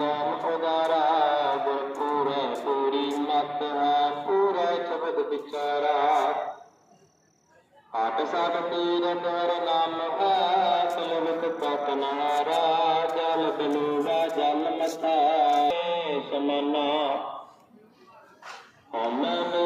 ਨਾਮ ਉਦਾਰਾ ਗੁਰ ਪੂਰੇ ਪੂਰੀ ਮਤ ਹੈ, ਪੂਰੇ ਸ਼ਬਦ ਵਿਚਾਰਾ। ਆਟ ਸਾਧ ਤੀਰਤ ਹਰ ਨਾਮ ਹੈ ਸਲਵਤ ਤਤ ਨਾਰਾ, ਜਲ ਬਨੂਗਾ ਜਲ ਮਤਾ ਸਮਾਨਾ ਹਮਨ